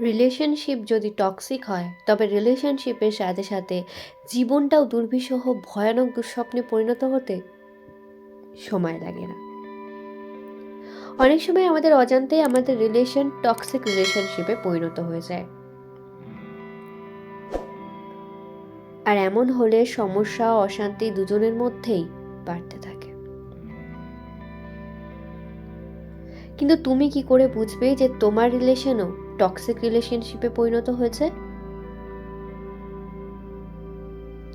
Relationship যদি toxic হয়, তবে রিলেশনশিপের সাথে সাথে জীবনটাও দুর্বিষহ, ভয়ানক দুঃস্বপ্নে পরিণত হতে সময় লাগে না। অনেক সময় আমাদের অজান্তেই আমাদের রিলেশন টক্সিক রিলেশনশিপে পরিণত হয়ে যায়। আর এমন হলে সমস্যা, অশান্তি দুজনের মধ্যেই বাড়তে থাকে। কিন্তু তুমি কি করে বুঝবে যে তোমার রিলেশনও টক্সিক রিলেশনশিপে পরিণত হয়েছে?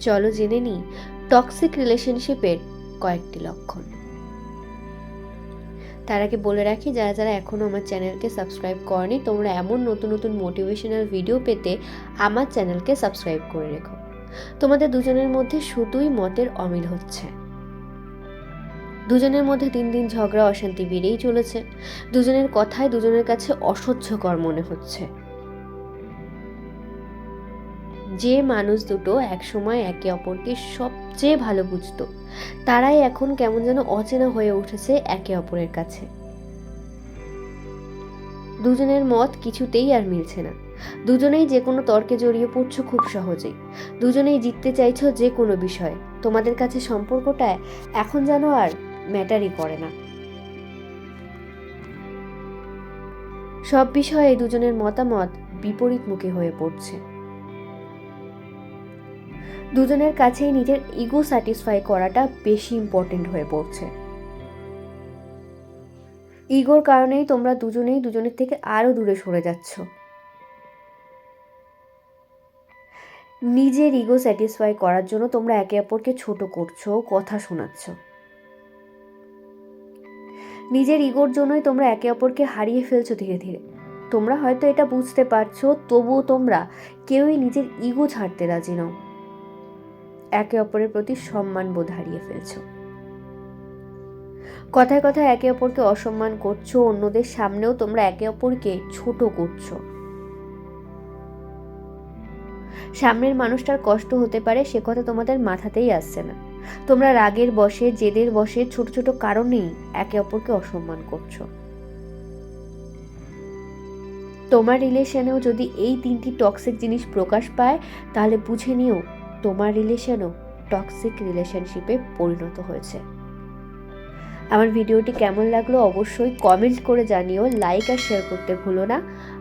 চলো জেনে নিই টক্সিক রিলেশনশিপের কয়েকটি লক্ষণ। তার আগে বলে রাখি, যারা যারা এখনও আমার চ্যানেলকে সাবস্ক্রাইব করনি, তোমরা এমন নতুন নতুন মোটিভেশনাল ভিডিও পেতে আমার চ্যানেলকে সাবস্ক্রাইব করে রেখো। তোমাদের দুজনের মধ্যে শুধুই মতের অমিল হচ্ছে। দুজনের মধ্যে দিন দিন ঝগড়া, অশান্তি বেড়েই চলেছে। দুজনের কথায় দুজনের কাছে অসহ্যকর মনে হচ্ছে। যে মানুষ দুটো একসময় একে অপরকে সবচেয়ে ভালো বুঝতো, তারাই এখন কেমন যেন অচেনা হয়ে উঠেছে একে অপরের কাছে। দুজনের মত কিছুতেই আর মিলছে না। দুজনেই যে কোনো তর্কে জড়িয়ে পড়ছো খুব সহজেই। দুজনেই জিততে চাইছো যে কোনো বিষয়ে। তোমাদের কাছে সম্পর্কটা এখন যেন আর ম্যাটারই করে না। সব বিষয়ে দুজনের মতামত বিপরীতমুখী হয়ে পড়ছে। দুজনের কাছেই নিজের ইগো স্যাটিসফাই করাটা বেশি ইম্পর্টেন্ট হয়ে পড়ছে। ইগোর কারণেই তোমরা দুজনেই দুজনের থেকে আরও দূরে সরে যাচ্ছ। নিজের ইগো স্যাটিসফাই করার জন্য তোমরা একে অপরকে ছোট করছ, কথা শোনাচ্ছ। নিজের ইগোর জন্যই তোমরা একে অপরকে হারিয়ে ফেলছো ধীরে ধীরে। তোমরা হয়তো এটা বুঝতে পারছ, তবুও তোমরা কেউই নিজের ইগো ছাড়তে রাজি নও। একে অপরের প্রতি সম্মান বোধ হারিয়ে ফেলছো। কথায় কথায় একে অপরকে অসম্মান করছ, অন্যদের সামনেও তোমরা একে অপরকে ছোট করছ। সামনের মানুষটার কষ্ট হতে পারে, সে কথা তোমাদের মাথাতেই আসছে না। তোমরা রাগের বসে জেদের বসে ছোট ছোট কারণেই একে অপরকে অসম্মান করছ। তোমার রিলেশনেও যদি এই তিনটি টক্সিক জিনিস প্রকাশ পায়, তাহলে বুঝে নিও তোমার রিলেশনও টক্সিক রিলেশনশিপে পরিণত হয়েছে। আমার ভিডিওটি কেমন লাগল অবশ্যই কমেন্ট করে জানিও লাইক আর শেয়ার করতে ভুলো না।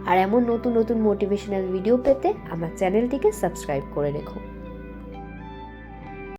আর এমন নতুন নতুন মোটিভেশনাল ভিডিও পেতে আমার চ্যানেলটিকে সাবস্ক্রাইব করে রেখো।